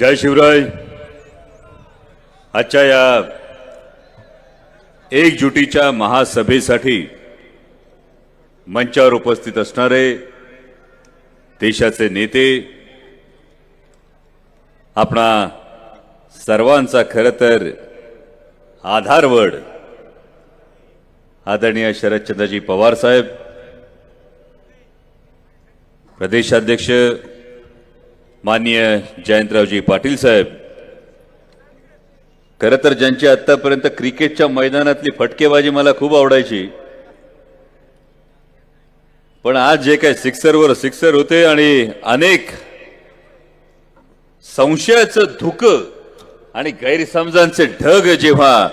जय शिवराय। आजच्या या एकजुटीच्या महासभेसाठी मंचावर उपस्थित असणारे देशाचे नेते आपणा सर्वांचा खरं तर आधारवड आदरणीय शरदचंद्रजी पवार साहेब प्रदेशाध्यक्ष माननीय जयंतरावजी पाटील साहेब खरं तर ज्यांची आत्तापर्यंत क्रिकेटच्या मैदानातली फटकेबाजी मला खूप आवडायची पण आज जे काय सिक्सरवर सिक्सर होते आणि अनेक संशयाचं धुकं आणि गैरसमजांचे ढग जेव्हा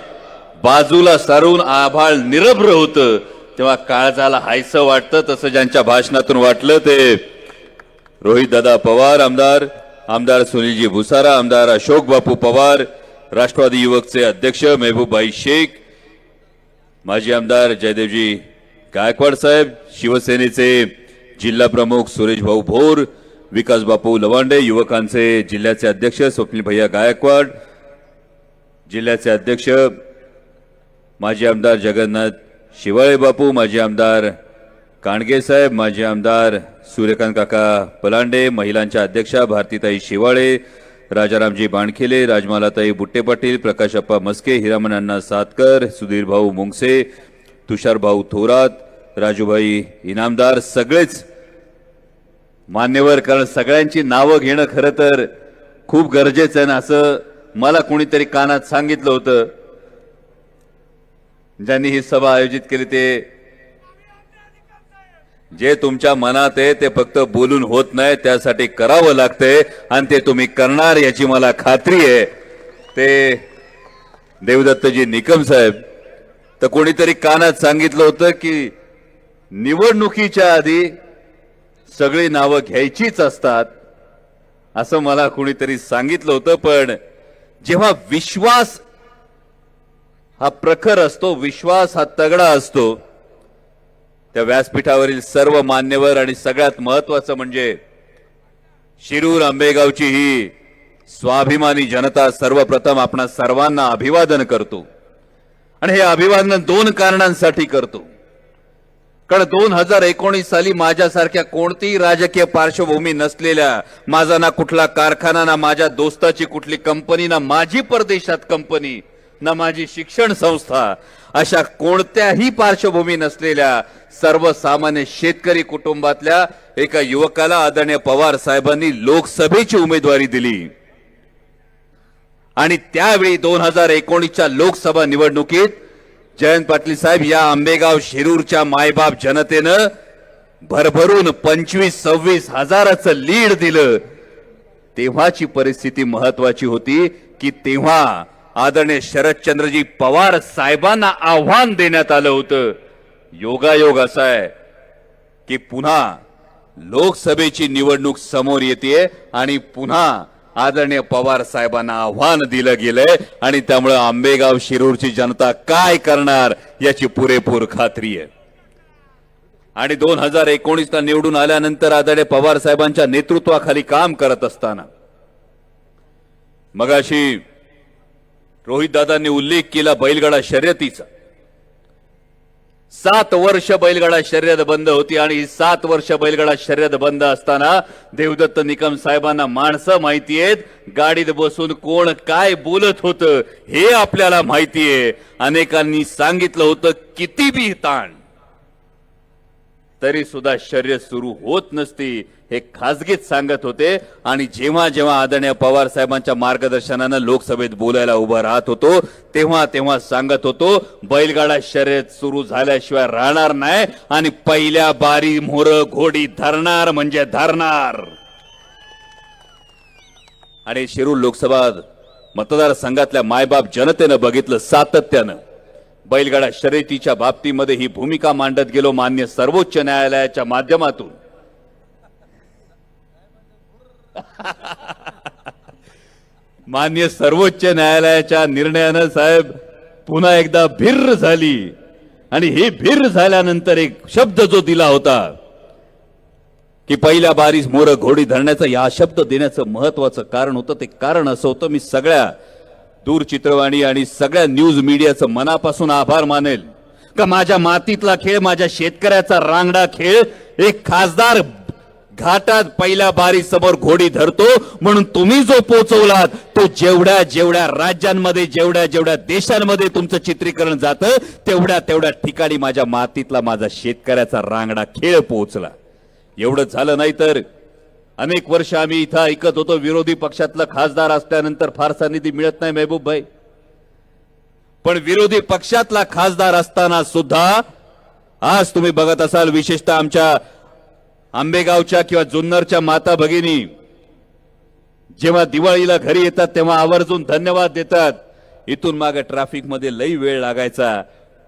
बाजूला सारून आभाळ निरभ्र होतं तेव्हा काळजाला हायसं वाटतं तसं ज्यांच्या भाषणातून वाटलं ते रोहित दादा पवार आमदार आमदार सुनीलजी भुसारा आमदार अशोक बापू पवार राष्ट्रवादी युवकचे अध्यक्ष मेहबूबाई शेख माजी आमदार जयदेवजी गायकवाड साहेब शिवसेनेचे जिल्हा प्रमुख सुरेश भाऊ भोर विकास बापू लवांडे युवकांचे जिल्ह्याचे अध्यक्ष स्वप्नील भैया गायकवाड जिल्ह्याचे अध्यक्ष माजी आमदार जगन्नाथ शिवाळे बापू माजी आमदार कांडगे साहेब माजी आमदार सूर्यकांत काका पलांडे महिलांच्या अध्यक्षा भारतीताई शिवाळे राजारामजी बाणखेले राजमालाताई बुट्टे पाटील प्रकाशप्पा मस्के हिरामन अण्णा सातकर सुधीर भाऊ मुंगसे तुषार भाऊ थोरात राजूभाई इनामदार सगळेच मान्यवर. कारण सगळ्यांची नावं घेणं खरं तर खूप गरजेचं आहे ना असं मला कोणीतरी कानात सांगितलं होतं. ज्यांनी ही सभा आयोजित केली ते जे तुमच्या मनात आहे ते फक्त बोलून होत नाही त्यासाठी करावं लागतंय आणि ते तुम्ही करणार याची मला खात्री आहे. ते देवदत्तजी निकम साहेब तर कोणीतरी कानात सांगितलं होतं की निवडणुकीच्या आधी सगळी नावं घ्यायचीच असतात असं मला कोणीतरी सांगितलं होतं पण जेव्हा विश्वास हा प्रखर असतो विश्वास हा तगडा असतो त्या व्यासपीठावरील सर्व मान्यवर आणि सगळ्यात महत्वाचं म्हणजे शिरूर आंबेगावची ही स्वाभिमानी जनता सर्वप्रथम आपणा सर्वांना अभिवादन करतो. आणि हे अभिवादन दोन कारणांसाठी करतो. कारण दोन हजार एकोणीस साली माझ्यासारख्या कोणतीही राजकीय पार्श्वभूमी नसलेल्या माझा ना कुठला कारखाना ना माझ्या दोस्ताची कुठली कंपनी ना माझी परदेशात कंपनी ना माझी शिक्षण संस्था. अशा कोणत्याही पार्श्वभूमी नसलेल्या सर्वसामान्य शेतकरी कुटुंबातल्या एका युवकाला आदरणीय पवार साहेबांनी लोकसभेची उमेदवारी दिली. आणि त्यावेळी दोन हजार एकोणीसच्या लोकसभा निवडणुकीत जयंत पाटील साहेब या आंबेगाव शिरूरच्या मायबाप जनतेनं भरभरून पंचवीस सव्वीस हजाराचं लीड दिलं. तेव्हाची परिस्थिती महत्वाची होती की तेव्हा आदरणीय शरदचंद्रजी पवार साहेबांना आव्हान देण्यात आलं होतं. योगायोग असा आहे की पुन्हा लोकसभेची निवडणूक समोर येते आणि पुन्हा आदरणीय पवार साहेबांना आव्हान दिलं गेलंय आणि त्यामुळे आंबेगाव शिरूरची जनता काय करणार याची पुरेपूर खात्री आहे. आणि दोन हजार एकोणीसला निवडून आल्यानंतर आदरणीय पवार साहेबांच्या नेतृत्वाखाली काम करत असताना मगाशी अशी दादांनी उल्लेख केला बैलगाडा शर्यतीचा. सात वर्ष बैलगाडा शर्यत बंद होती आणि सात वर्ष बैलगाडा शर्यत बंद असताना देवदत्त निकम साहेबांना माणसं माहिती आहेत गाडीत बसून कोण काय बोलत होतं हे आपल्याला माहितीये अनेकांनी सांगितलं होतं किती बी ताण. तरी सुद्धा शर्यत सुरू होत नसती हे खासगीत सांगत होते. आणि जेव्हा जेव्हा आदरणीय पवार साहेबांच्या मार्गदर्शनानं लोकसभेत बोलायला उभं राहत होतो तेव्हा तेव्हा सांगत होतो बैलगाडा शर्यत सुरू झाल्याशिवाय राहणार नाही आणि पहिल्या बारी मोर घोडी धरणार म्हणजे धरणार. आणि शिरूर लोकसभा मतदारसंघातल्या मायबाप जनतेनं बघितलं सातत्यानं. बैलगाडा शर्यतीच्या बाबतीमध्ये ही भूमिका मांडत गेलो मान्य सर्वोच्च न्यायालयाच्या माध्यमातून. मान्य सर्वोच्च न्यायालयाच्या निर्णयानं साहेब पुन्हा एकदा भिर्र झाली. आणि ही भिर्र झाल्यानंतर एक शब्द जो दिला होता की पहिल्या बारीस मोर घोडी धरण्याचं या शब्द देण्याचं महत्वाचं कारण होतं. ते कारण असं होतं मी सगळ्या दूरचित्रवाणी आणि सगळ्या न्यूज मीडियाचं मनापासून आभार मानेल. का माझ्या मातीतला खेळ माझ्या शेतकऱ्याचा रांगडा खेळ एक खासदार घाटात पहिल्या बारी समोर घोडी धरतो म्हणून तुम्ही जो पोचवलात तो जेवढ्या जेवढ्या राज्यांमध्ये जेवढ्या जेवढ्या देशांमध्ये तुमचं चित्रीकरण जातं तेवढ्या तेवढ्या ठिकाणी माझ्या मातीतला माझा शेतकऱ्याचा रांगडा खेळ पोहोचला. एवढं झालं नाही तर अनेक वर्ष आम्ही इथं ऐकत होतो विरोधी पक्षातला खासदार असल्यानंतर फारसा निधी मिळत नाही मेहबूब भाई. पण विरोधी पक्षातला खासदार असताना सुद्धा आज तुम्ही बघत असाल विशेषतः आमच्या आंबेगावच्या किंवा जुन्नरच्या माता भगिनी जेव्हा दिवाळीला घरी येतात तेव्हा आवर्जून धन्यवाद देतात. इथून मागे ट्रॅफिकमध्ये लई वेळ लागायचा.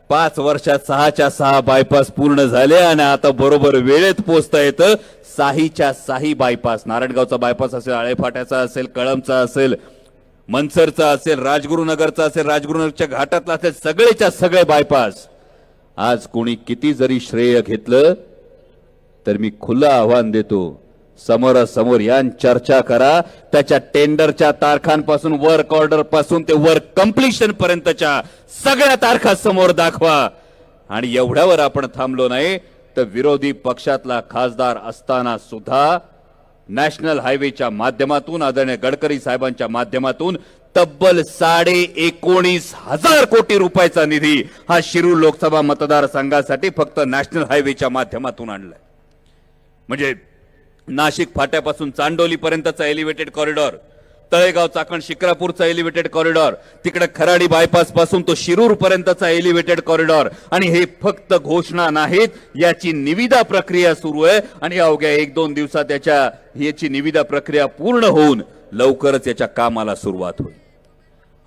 पाच वर्षात सहाच्या सहा बायपास पूर्ण झाले आणि आता बरोबर वेळेत पोचता येतं. साहीच्या साही बायपास नारायणगावचा बायपास असेल आळेफाट्याचा असेल कळमचा असेल मनसरचा असेल राजगुरुनगरचा असेल राजगुरुनगरच्या घाटातला असेल सगळेच्या सगळे बायपास आज कोणी किती जरी श्रेय घेतलं तर मी खुलं आव्हान देतो. समोरासमोर या चर्चा करा. त्याच्या टेंडरच्या तारखांपासून वर्क ऑर्डरपासून ते वर्क कम्प्लिशन पर्यंतच्या सगळ्या तारखा समोर दाखवा. आणि एवढ्यावर आपण थांबलो नाही तर विरोधी पक्षातला खासदार असताना सुद्धा नॅशनल हायवेच्या माध्यमातून आदरणीय गडकरी साहेबांच्या माध्यमातून तब्बल साडे एकोणीस हजार कोटी रुपयाचा निधी हा शिरूर लोकसभा मतदारसंघासाठी फक्त नॅशनल हायवेच्या माध्यमातून आणलाय. म्हणजे नाशिक फाट्यापासून चांडोलीपर्यंतचा एलिव्हेटेड कॉरिडॉर तळेगाव चाकण शिक्रापूरचा एलिव्हेटेड कॉरिडॉर तिकडे खराडी बायपासपासून तो शिरूर पर्यंतचा एलिव्हेटेड कॉरिडॉर आणि हे फक्त घोषणा नाहीत याची निविदा प्रक्रिया सुरू आहे. आणि अवघ्या एक दोन दिवसात याच्या याची निविदा प्रक्रिया पूर्ण होऊन लवकरच याच्या कामाला सुरुवात होईल.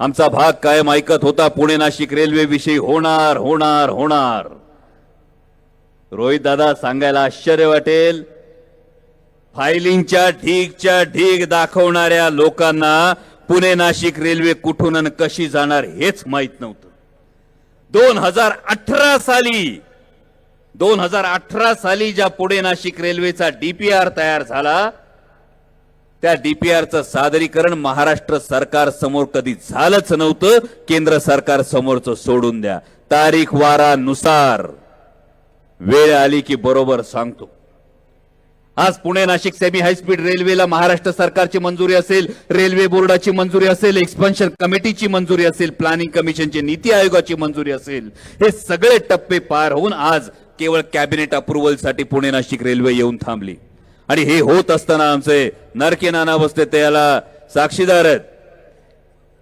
आमचा भाग कायम ऐकत होता पुणे नाशिक रेल्वे विषयी होणार होणार होणार. रोहित दादा सांगायला आश्चर्य वाटेल. फायलिंगच्या ढीगच्या ढीग दाखवणाऱ्या लोकांना पुणे नाशिक रेल्वे कुठून आणि कशी जाणार हेच माहीत नव्हतं. दोन हजार अठरा साली दोन हजार अठरा साली ज्या पुणे नाशिक रेल्वेचा डीपीआर तयार झाला त्या डीपीआरचं सादरीकरण महाराष्ट्र सरकार समोर कधी झालंच नव्हतं. केंद्र सरकार समोरचं सोडून द्या. तारीख वारानुसार वेळ आली की बरोबर सांगतो. आज Pune Nashik semi high speed रेल्वेला महाराष्ट्र सरकारची मंजुरी असेल रेल्वे बोर्डाची मंजुरी असेल एक्सपान्शन कमिटीची मंजुरी असेल प्लॅनिंग कमिशनची नीती आयोगाची मंजुरी असेल हे सगळे टप्पे पार होऊन आज केवळ कॅबिनेट अप्रुव्हलसाठी पुणे नाशिक रेल्वे येऊन थांबली. आणि हे होत असताना आमचे नरके नाना बसते त्याला साक्षीदार आहेत.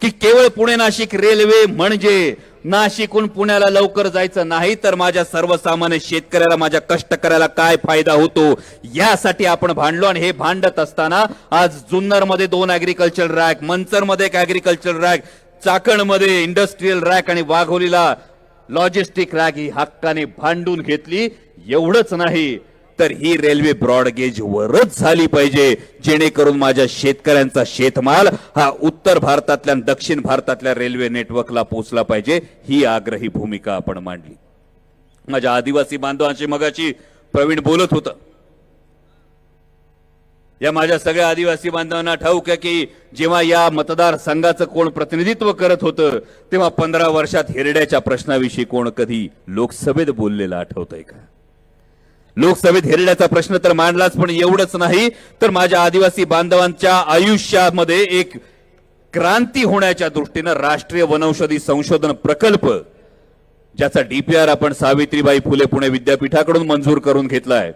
की केवळ पुणे नाशिक रेल्वे म्हणजे नाशिकहून पुण्याला लवकर जायचं नाही तर माझ्या सर्वसामान्य शेतकऱ्याला माझ्या कष्टकऱ्याला काय फायदा होतो? यासाठी आपण भांडलो आणि हे भांडत असताना आज जुन्नरमध्ये दोन अॅग्रिकल्चर रॅक मंचरमध्ये एक अॅग्रिकल्चर रॅक चाकणमध्ये इंडस्ट्रीयल रॅक आणि वाघोलीला लॉजिस्टिक रॅक ही हक्काने भांडून घेतली. एवढंच नाही. तर ही रेल्वे ब्रॉडगेज वरच झाली पाहिजे जेणेकरून माझ्या शेतकऱ्यांचा शेतमाल हा उत्तर भारतातल्या दक्षिण भारतातल्या रेल्वे नेटवर्कला पोहोचला पाहिजे ही आग्रही भूमिका आपण मांडली. माझ्या आदिवासी बांधवांची मगाची प्रवीण बोलत होता. या माझ्या सगळ्या आदिवासी बांधवांना ठाऊक आहे की जेव्हा या मतदारसंघाचं कोण प्रतिनिधित्व करत होतं तेव्हा पंधरा वर्षात हिरड्याच्या प्रश्नाविषयी कोण कधी लोकसभेत बोललेलं आठवतंय का? लोकसभेत हेरण्याचा प्रश्न तर मांडलाच पण एवढंच नाही. तर माझ्या आदिवासी बांधवांच्या आयुष्यामध्ये एक क्रांती होण्याच्या दृष्टीनं राष्ट्रीय वनौषधी संशोधन प्रकल्प ज्याचा डीपीआर आपण सावित्रीबाई फुले पुणे विद्यापीठाकडून मंजूर करून घेतलाय.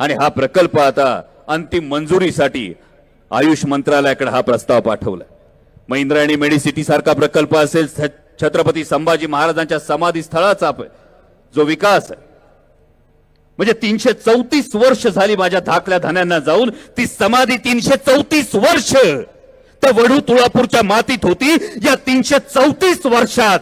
आणि हा प्रकल्प आता अंतिम मंजुरीसाठी आयुष मंत्रालयाकडे हा प्रस्ताव पाठवला मग इंद्रायणी मेडिसिटी सारखा प्रकल्प असेल छ- छत्रपती संभाजी महाराजांच्या समाधी स्थळाचा जो विकास आहे म्हणजे तीनशे चौतीस वर्ष झाली माझ्या धाकल्या धान्यांना जाऊन ती समाधी तीनशे चौतीस वर्ष. त्या वडू तुळापूरच्या मातीत होती या तीनशे चौतीस वर्षात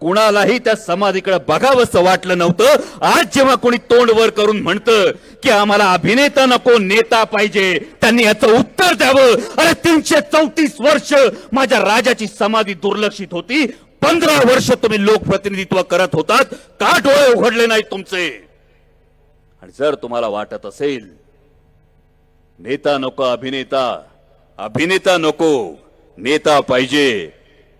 कुणालाही त्या समाधीकडे बघावंसं वाटलं नव्हतं. आज जेव्हा कोणी तोंड वर करून म्हणतं की आम्हाला अभिनेता नको नेता पाहिजे त्यांनी याचं उत्तर द्यावं. अरे तीनशे चौतीस वर्ष माझ्या राजाची समाधी दुर्लक्षित होती. पंधरा वर्ष तुम्ही लोकप्रतिनिधित्व करत होतात. का डोळे उघडले नाहीत तुमचे? आणि जर तुम्हाला वाटत असेल नेता नको अभिनेता अभिनेता नको नेता पाहिजे.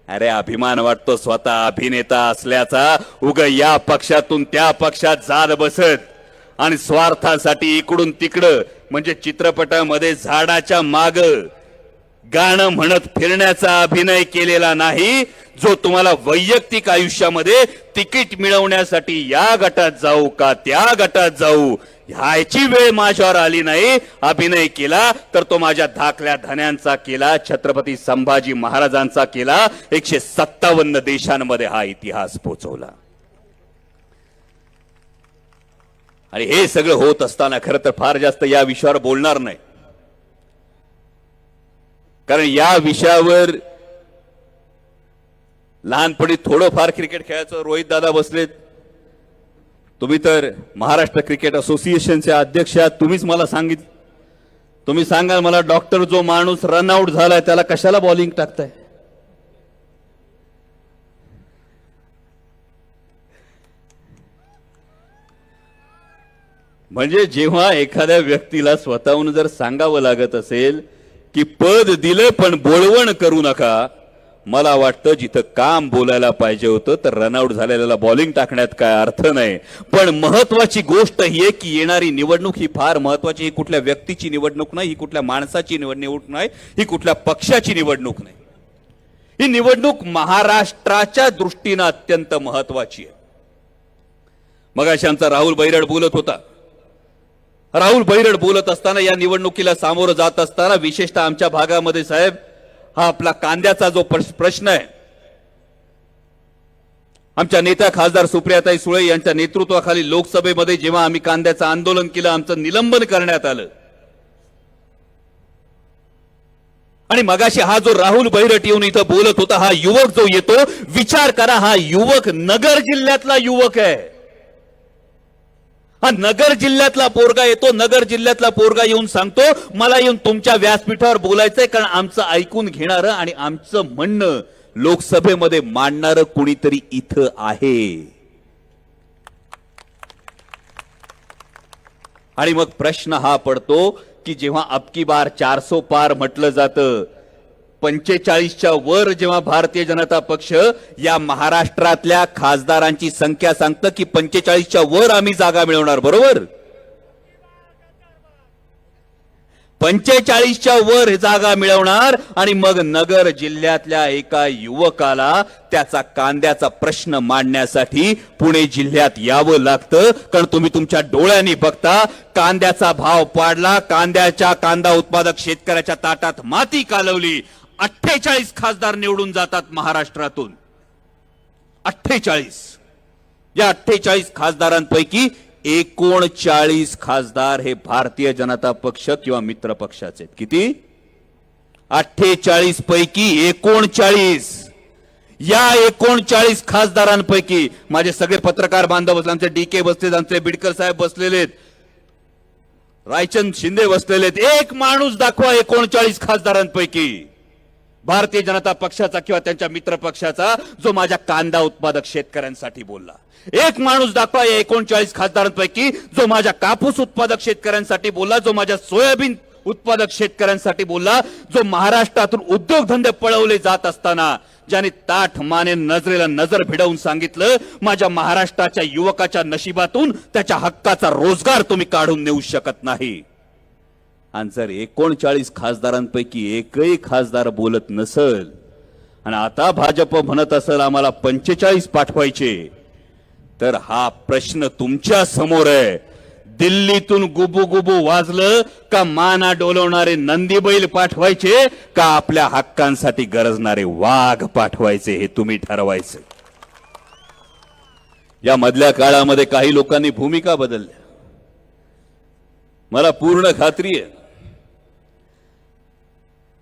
अरे अभिमान वाटतो स्वतः अभिनेता असल्याचा. उग या पक्षातून त्या पक्षात जात बसत. आणि स्वार्थासाठी इकडून तिकडं म्हणजे चित्रपटामध्ये झाडाच्या माग. गाणं म्हणत फिरण्याचा अभिनय केलेला नाही जो तुम्हाला वैयक्तिक आयुष्यामध्ये तिकीट मिळवण्यासाठी या गटात जाऊ का त्या गटात जाऊ ह्याची वेळ माझ्यावर आली नाही. अभिनय केला तर तो माझ्या धाकल्या धन्यांचा केला छत्रपती संभाजी महाराजांचा केला एकशे सत्तावन्न देशांमध्ये हा इतिहास पोचवला. आणि हे सगळं होत असताना खरं तर फार जास्त या विषयावर बोलणार नाही. कारण या विषयावर लहानपणी थोडंफार क्रिकेट खेळायचं. रोहित दादा बसलेत. तुम्ही तर महाराष्ट्र क्रिकेट असोसिएशनचे अध्यक्ष आहात. तुम्हीच मला सांगित तुम्ही सांगाल मला डॉक्टर जो माणूस रनआउट झालाय त्याला कशाला बॉलिंग टाकताय? म्हणजे जेव्हा एखाद्या व्यक्तीला स्वतःहून जर सांगावं लागत असेल की पद दिलं पण बोलवण करू नका. मला वाटतं जिथं काम बोलायला पाहिजे होतं तर रनआउट झालेल्याला बॉलिंग टाकण्यात काय अर्थ नाही. पण महत्वाची गोष्ट ही आहे की येणारी निवडणूक ही फार महत्वाची ही कुठल्या व्यक्तीची निवडणूक नाही ही कुठल्या माणसाची निवड निवडणूक नाही ही कुठल्या पक्षाची निवडणूक नाही. ही निवडणूक महाराष्ट्राच्या दृष्टीनं अत्यंत महत्वाची आहे. मग आमचा राहुल बैरड बोलत होता राहुल बैरड बोलत असताना या निवडणुकीला सामोरं जात असताना विशेषतः आमच्या भागामध्ये साहेब हा आपला कांद्याचा जो प्रश्न आहे. आमच्या नेत्या खासदार सुप्रियाताई सुळे यांच्या नेतृत्वाखाली लोकसभेमध्ये जेव्हा आम्ही कांद्याचं आंदोलन केलं आमचं निलंबन करण्यात आलं. आणि मगाशी हा जो राहुल बैरट येऊन इथं बोलत होता हा युवक जो येतो विचार करा हा युवक नगर जिल्ह्यातला युवक आहे. हा नगर जिल्ह्यातला पोरगा येतो नगर जिल्ह्यातला पोरगा येऊन सांगतो मला येऊन तुमच्या व्यासपीठावर बोलायचंय कारण आमचं ऐकून घेणारं आणि आमचं म्हणणं लोकसभेमध्ये मांडणारं कुणीतरी इथं आहे. आणि मग प्रश्न हा पडतो की जेव्हा अबकी बार चारसो पार म्हटलं जातं पंचेचाळीसच्या वर जेव्हा भारतीय जनता पक्ष या महाराष्ट्रातल्या खासदारांची संख्या सांगतं की पंचेचाळीसच्या वर आम्ही जागा मिळवणार बरोबर? पंचेचाळीसच्या वर जागा मिळवणार आणि मग नगर जिल्ह्यातल्या एका युवकाला त्याचा कांद्याचा प्रश्न मांडण्यासाठी पुणे जिल्ह्यात यावं लागतं. कारण तुम्ही तुमच्या डोळ्यांनी बघता कांद्याचा भाव पाडला कांद्याच्या कांदा उत्पादक शेतकऱ्याच्या ताटात माती कालवली. अठ्ठेचाळीस खासदार निवडून जातात महाराष्ट्रातून. अठ्ठेचाळीस. या अठ्ठेचाळीस खासदारांपैकी एकोणचाळीस खासदार हे भारतीय जनता पक्ष किंवा मित्र पक्षाचे आहेत. किती? अठ्ठेचाळीस पैकी एकोणचाळीस या एकोणचाळीस खासदारांपैकी माझे सगळे पत्रकार बांधव बसले आमचे डी के बसलेत आमचे बिडकर साहेब बसलेले आहेत रायचंद शिंदे बसलेले आहेत. एक माणूस दाखवा एकोणचाळीस खासदारांपैकी. भारतीय जनता पक्षाचा किंवा त्यांच्या मित्र पक्षाचा जो माझ्या कांदा उत्पादक शेतकऱ्यांसाठी बोलला. एक माणूस दाखवा या एकोणचाळीस खासदारांपैकी जो माझ्या कापूस उत्पादक शेतकऱ्यांसाठी बोलला जो माझ्या सोयाबीन उत्पादक शेतकऱ्यांसाठी बोलला जो महाराष्ट्रातून उद्योगधंदे पळवले जात असताना ज्याने ताठ माने नजरेला नजर भिडवून सांगितलं माझ्या महाराष्ट्राच्या युवकाच्या नशिबातून त्याच्या हक्काचा रोजगार तुम्ही काढून नेऊ शकत नाही. आणि जर एकोणचाळीस खासदारांपैकी एकही खासदार बोलत नसल आणि आता भाजप म्हणत असेल आम्हाला पंचेचाळीस पाठवायचे तर हा प्रश्न तुमच्यासमोर आहे. दिल्लीतून गुबू गुबू वाजलं का माना डोलवणारे नंदी बैल पाठवायचे का आपल्या हक्कांसाठी गरजणारे वाघ पाठवायचे हे तुम्ही ठरवायचे. या मधल्या काळामध्ये काही लोकांनी भूमिका बदलल्या. मला पूर्ण खात्री आहे.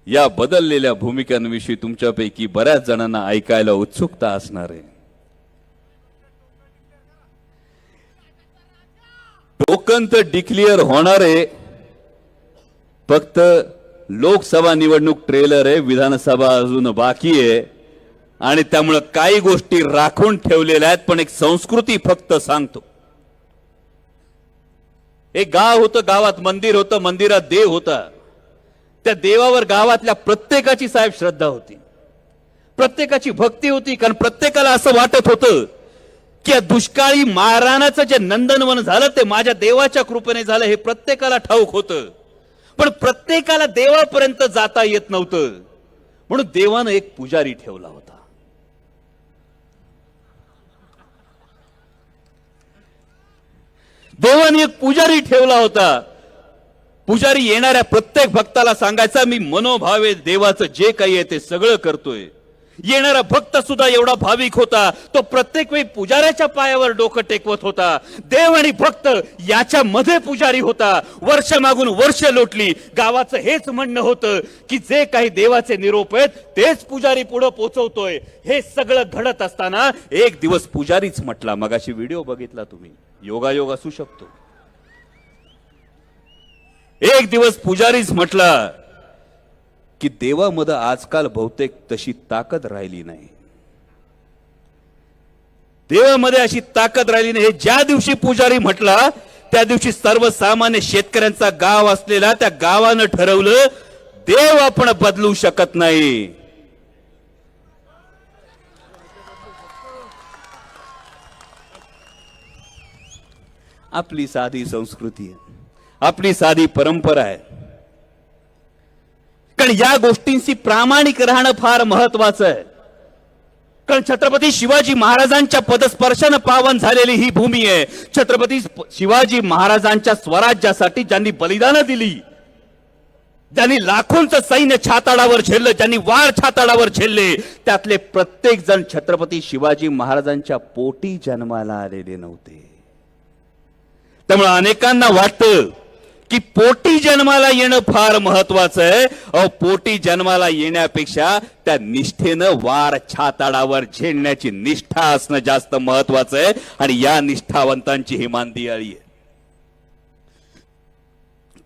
या बदललेल्या भूमिकांविषयी तुमच्यापैकी बऱ्याच जणांना ऐकायला उत्सुकता असणार आहे. टोकन तर डिक्लिअर होणार आहे. फक्त लोकसभा निवडणूक ट्रेलर आहे विधानसभा अजून बाकी आहे. आणि त्यामुळं काही गोष्टी राखून ठेवलेल्या आहेत पण एक संस्कृती फक्त सांगतो. एक गाव होतं गावात मंदिर होतं मंदिरात देव होता. त्या देवावर गावातल्या प्रत्येकाची साहेब श्रद्धा होती. प्रत्येकाची भक्ती होती कारण प्रत्येकाला असं वाटत होतं की या दुष्काळी महाराणाचं जे नंदनवन झालं ते माझ्या देवाच्या कृपेने झालं हे प्रत्येकाला ठाऊक होतं. पण प्रत्येकाला देवापर्यंत जाता येत नव्हतं. म्हणून देवानं एक पुजारी ठेवला होता. देवाने एक पुजारी ठेवला होता. पुजारी येणाऱ्या प्रत्येक भक्ताला सांगायचा मी मनोभावे देवाचं जे काही आहे ते सगळं करतोय. येणारा भक्त सुद्धा एवढा भाविक होता तो प्रत्येक वेळी पुजाऱ्याच्या पायावर डोकं टेकवत होता. देव आणि भक्त याच्या मध्ये पुजारी होता. वर्ष मागून वर्ष लोटली. गावाचं हेच म्हणणं होतं की जे काही देवाचे निरोप आहेत तेच पुजारी पुढे पोचवतोय. हे सगळं घडत असताना एक दिवस पुजारीच म्हटला. मगाशी व्हिडिओ बघितला तुम्ही. योगायोग असू शकतो. एक दिवस पुजारीच म्हटला की देवामध्ये आजकाल बहुतेक तशी ताकद राहिली नाही. देवामध्ये अशी ताकद राहिली नाही. हे ज्या दिवशी पुजारी म्हटला त्या दिवशी सर्वसामान्य शेतकऱ्यांचा गाव असलेला त्या गावानं ठरवलं देव आपण बदलू शकत नाही. आपली साधी संस्कृती आहे. आपली साधी परंपरा आहे कारण या गोष्टींशी प्रामाणिक राहणं फार महत्वाचं आहे कारण छत्रपती शिवाजी महाराजांच्या पदस्पर्शानं पावन झालेली ही भूमी आहे छत्रपती शिवाजी महाराजांच्या स्वराज्यासाठी ज्यांनी बलिदानं दिली ज्यांनी लाखोंचं सैन्य छाताडावर झेललं ज्यांनी वार छाताडावर झेलले त्यातले प्रत्येक जण छत्रपती शिवाजी महाराजांच्या पोटी जन्माला आलेले नव्हते। त्यामुळे अनेकांना वाटतं की पोटी जन्माला येणं फार महत्वाचं आहे. अहो पोटी जन्माला येण्यापेक्षा त्या निष्ठेनं वार छाताडावर झेलण्याची निष्ठा असणं जास्त महत्वाचं आहे. आणि या निष्ठावंतांची ही मानदियाळी आहे.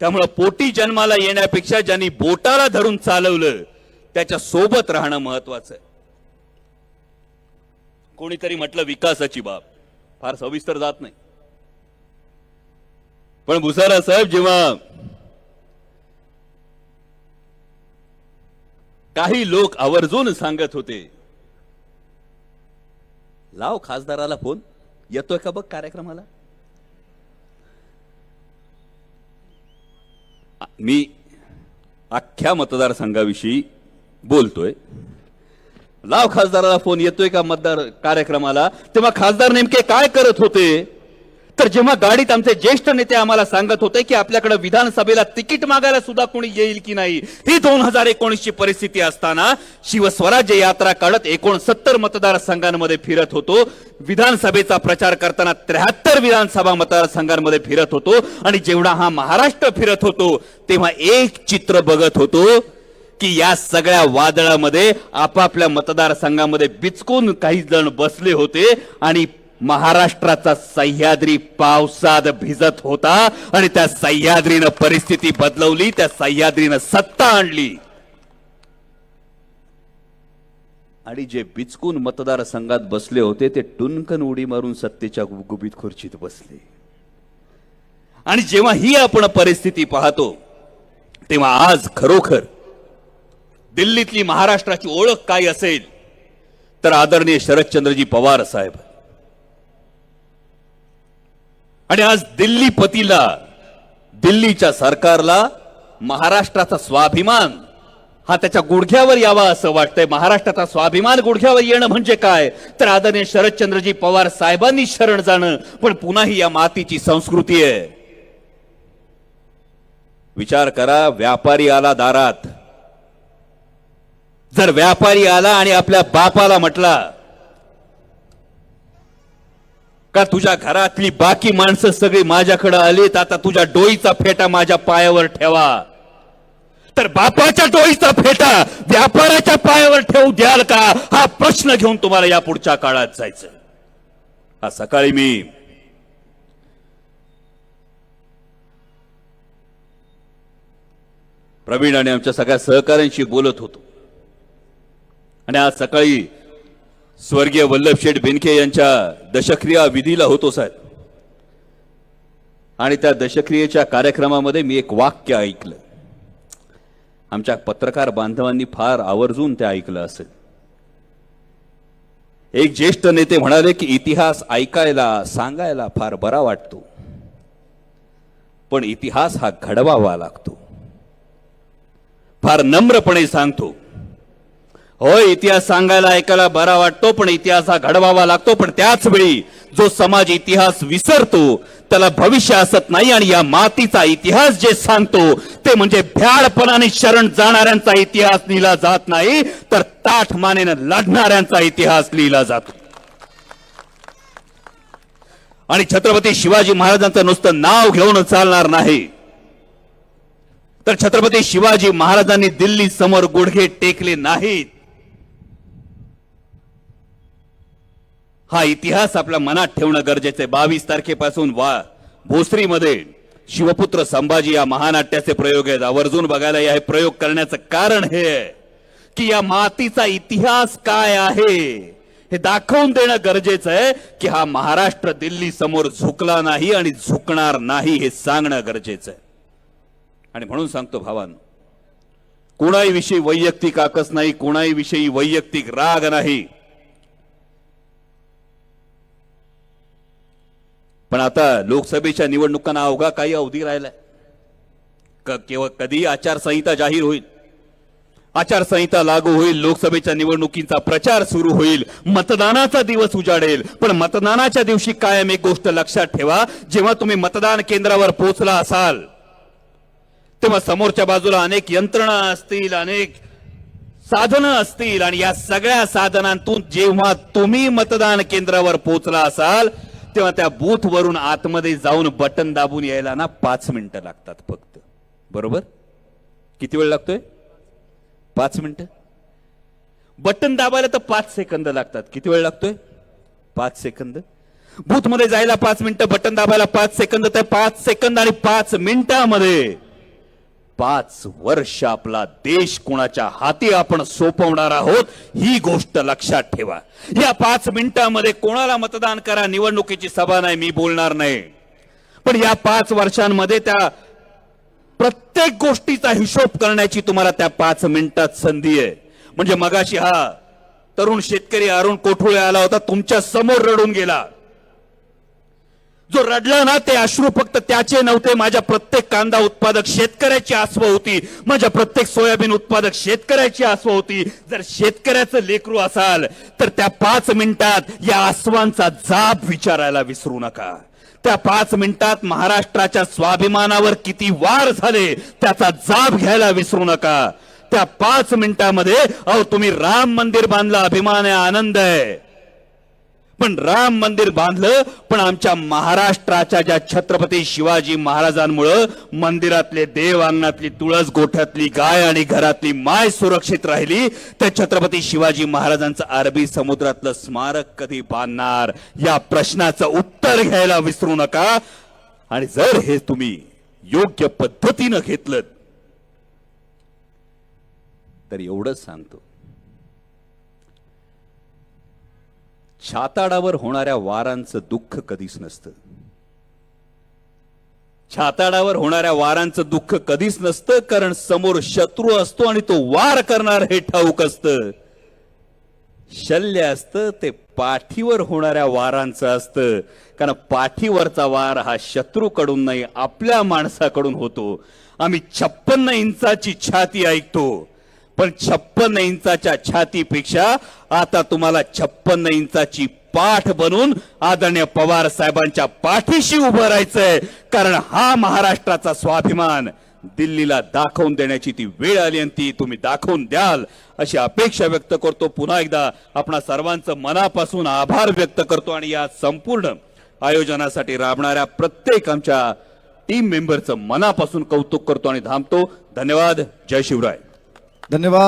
त्यामुळं पोटी जन्माला येण्यापेक्षा ज्यांनी बोटाला धरून चालवलं त्याच्या सोबत राहणं महत्वाचं आहे. कोणीतरी म्हटलं विकासाची बाब. फार सविस्तर जात नाही. पण भुसारा साहेब जेव्हा काही लोक आवर्जून सांगत होते लाव खासदाराला फोन येतोय का बघ कार्यक्रमाला? मी अख्ख्या मतदारसंघाविषयी बोलतोय. लाव खासदाराला फोन येतोय का मतदार कार्यक्रमाला? तेव्हा खासदार नेमके काय करत होते? तर जेव्हा गाडीत आमचे ज्येष्ठ नेते आम्हाला सांगत होते की आपल्याकडे विधानसभेला तिकीट मागायला सुद्धा कोणी येईल की नाही ही दोन हजार एकोणीसची परिस्थिती असताना शिवस्वराज्य यात्रा काढत एकोणसत्तर मतदारसंघांमध्ये फिरत होतो. विधानसभेचा प्रचार करताना त्र्याहत्तर विधानसभा मतदारसंघांमध्ये फिरत होतो आणि जेवढा हा महाराष्ट्र फिरत होतो तेव्हा एक चित्र बघत होतो की या सगळ्या वादळामध्ये आपापल्या मतदारसंघामध्ये बिचकून काही जण बसले होते आणि महाराष्ट्राचा सह्याद्री पावसात भिजत होता आणि त्या सह्याद्रीनं परिस्थिती बदलवली त्या सह्याद्रीनं सत्ता आणली. आणि जे बिचकून मतदारसंघात बसले होते ते टुनकन उडी मारून सत्तेच्या गुबगुबीत खुर्चीत बसले. आणि जेव्हा ही आपण परिस्थिती पाहतो तेव्हा आज खरोखर दिल्लीतली महाराष्ट्राची ओळख काय असेल तर आदरणीय शरदचंद्रजी पवार साहेब आणि आज दिल्लीपतीला दिल्लीच्या सरकारला महाराष्ट्राचा स्वाभिमान. हा त्याच्या गुडघ्यावर यावा असं वाटतंय. महाराष्ट्राचा स्वाभिमान गुडघ्यावर येणं म्हणजे काय? तर आदरणीय शरदचंद्रजी पवार साहेबांनी शरण जाणं पण पुन्हा ही या मातीची संस्कृती आहे. विचार करा व्यापारी आला दारात. जर व्यापारी आला आणि आपल्या बापाला म्हटला का तुझ्या घरातली बाकी माणसं सगळी माझ्याकडे आलीत? आता तुझ्या डोईचा फेटा माझ्या पायावर ठेवा. तर बापाच्या डोईचा फेटा व्यापाराच्या पायावर ठेवू द्याल का? हा प्रश्न घेऊन तुम्हाला या पुढच्या काळात जायचं हा सकाळी मी प्रवीण आणि आमच्या सगळ्या सहकाऱ्यांशी बोलत होतो. आणि आज सकाळी स्वर्गीय वल्लभ शेठ बेनके यांच्या दशक्रिया विधीला होतो साहेब. आणि त्या दशक्रियेच्या कार्यक्रमामध्ये मी एक वाक्य ऐकलं. आमच्या पत्रकार बांधवांनी फार आवर्जून ते ऐकलं असेल. एक ज्येष्ठ नेते म्हणाले की इतिहास ऐकायला सांगायला फार बरा वाटतो. पण इतिहास हा घडवावा लागतो. फार नम्रपणे सांगतो. होय इतिहास सांगायला ऐकायला बरा वाटतो पण इतिहास हा घडवावा लागतो. पण त्याच वेळी जो समाज इतिहास विसरतो त्याला भविष्य असत नाही आणि या मातीचा इतिहास जे सांगतो ते म्हणजे भ्याडपणाने शरण जाणाऱ्यांचा इतिहास लिहिला जात नाही तर ताठ मानेनं लढणाऱ्यांचा इतिहास लिहिला जातो. आणि छत्रपती शिवाजी महाराजांचं नुसतं नाव घेऊन चालणार नाही. तर छत्रपती शिवाजी महाराजांनी दिल्ली समोर गुडघे टेकले नाहीत. हा इतिहास आपल्या मनात ठेवणं गरजेचं आहे. बावीस तारखेपासून वा भोसरीमध्ये शिवपुत्र संभाजी या महानाट्याचे प्रयोग आहेत. आवर्जून बघायला या हे प्रयोग करण्याचं कारण हे की या मातीचा इतिहास काय आहे हे दाखवून देणं गरजेचं आहे की हा महाराष्ट्र दिल्ली समोर झुकला नाही आणि झुकणार नाही हे सांगणं गरजेचं आहे. आणि म्हणून सांगतो भावान कोणाही विषयी वैयक्तिक आकस नाही कोणाही विषयी वैयक्तिक राग नाही पण आता लोकसभेच्या निवडणुकांना अवघा काही अवधी राहिलाय. क- केवळ कधी आचारसंहिता जाहीर होईल. आचारसंहिता लागू होईल लोकसभेच्या निवडणुकीचा प्रचार सुरू होईल मतदानाचा दिवस उजाडेल. पण मतदानाच्या दिवशी कायम एक गोष्ट लक्षात ठेवा जेव्हा तुम्ही मतदान केंद्रावर पोहोचला असाल तेव्हा समोरच्या बाजूला अनेक यंत्रणा असतील अनेक साधनं असतील आणि या सगळ्या साधनांतून जेव्हा तुम्ही मतदान केंद्रावर पोहोचला असाल तेव्हा त्या बूथ वरून आतमध्ये जाऊन बटन दाबून यायला ना पाच मिनिटं लागतात फक्त. बरोबर? किती वेळ लागतोय? पाच मिनिटं. बटन दाबायला तर पाच सेकंद लागतात. किती वेळ लागतोय? पाच सेकंद बूथमध्ये जायला पाच मिनिटं बटन दाबायला पाच सेकंद तर पाच सेकंद आणि पाच मिनिटामध्ये पाच वर्ष आपला देश कोणाच्या हाती आपण सोपवणार आहोत ही गोष्ट लक्षात ठेवा. या पाच मिनिटांमध्ये कोणाला मतदान करा निवडणुकीची सभा नाही मी बोलणार नाही. पण या पाच वर्षांमध्ये त्या प्रत्येक गोष्टीचा हिशोब करण्याची तुम्हाला त्या पाच मिनिटात संधी आहे. म्हणजे मगाशी हा तरुण शेतकरी अरुण कोठुळे आला होता तुमच्यासमोर रडून गेला. जो रडला ना ते अश्रू फक्त त्याचे नव्हते. माझ्या प्रत्येक कांदा उत्पादक शेतकऱ्याची आसव होती. माझ्या प्रत्येक सोयाबीन उत्पादक शेतकऱ्याची आसव होती. जर शेतकऱ्याचं लेकरू असाल तर त्या पाच मिनिटात या आसवांचा जाब विचारायला विसरू नका. त्या पाच मिनिटात महाराष्ट्राच्या स्वाभिमानावर किती वार झाले त्याचा जाब घ्यायला विसरू नका. त्या पाच मिनिटामध्ये अहो तुम्ही राम मंदिर बांधला अभिमान आहे आनंद आहे. पण राम मंदिर बांधलं पण आमच्या महाराष्ट्राच्या ज्या छत्रपती शिवाजी महाराजांमुळं मंदिरातले देव अंगणातली तुळस गोठ्यातली गाय आणि घरातली माय सुरक्षित राहिली त्या छत्रपती शिवाजी महाराजांचं अरबी समुद्रातलं स्मारक कधी बांधणार? या प्रश्नाचं उत्तर घ्यायला विसरू नका. आणि जर हे तुम्ही योग्य पद्धतीनं घेतलं तर एवढंच सांगतो. छाताडावर होणाऱ्या वारांचं दुःख कधीच नसतं. छाताडावर होणाऱ्या वारांचं दुःख कधीच नसतं कारण समोर शत्रू असतो आणि तो वार करणार हे ठाऊक असतं. शल्य असतं ते पाठीवर होणाऱ्या वारांचं असतं. कारण पाठीवरचा वार हा शत्रूकडून नाही आपल्या माणसाकडून होतो. आम्ही छप्पन्न इंचाची छाती ऐकतो. पण छप्पन्न इंचाच्या छातीपेक्षा आता तुम्हाला छप्पन्न इंचाची पाठ बनून आदरणीय पवार साहेबांच्या पाठीशी उभं राहायचंय. कारण हा महाराष्ट्राचा स्वाभिमान दिल्लीला दाखवून देण्याची ती वेळ आली आणि ती तुम्ही दाखवून द्याल अशी अपेक्षा व्यक्त करतो. पुन्हा एकदा आपणा सर्वांचं मनापासून आभार व्यक्त करतो आणि या संपूर्ण आयोजनासाठी राबणाऱ्या प्रत्येक आमच्या टीम मेंबरचं मनापासून कौतुक करतो आणि थांबतो. धन्यवाद. जय शिवराय. धन्यवाद.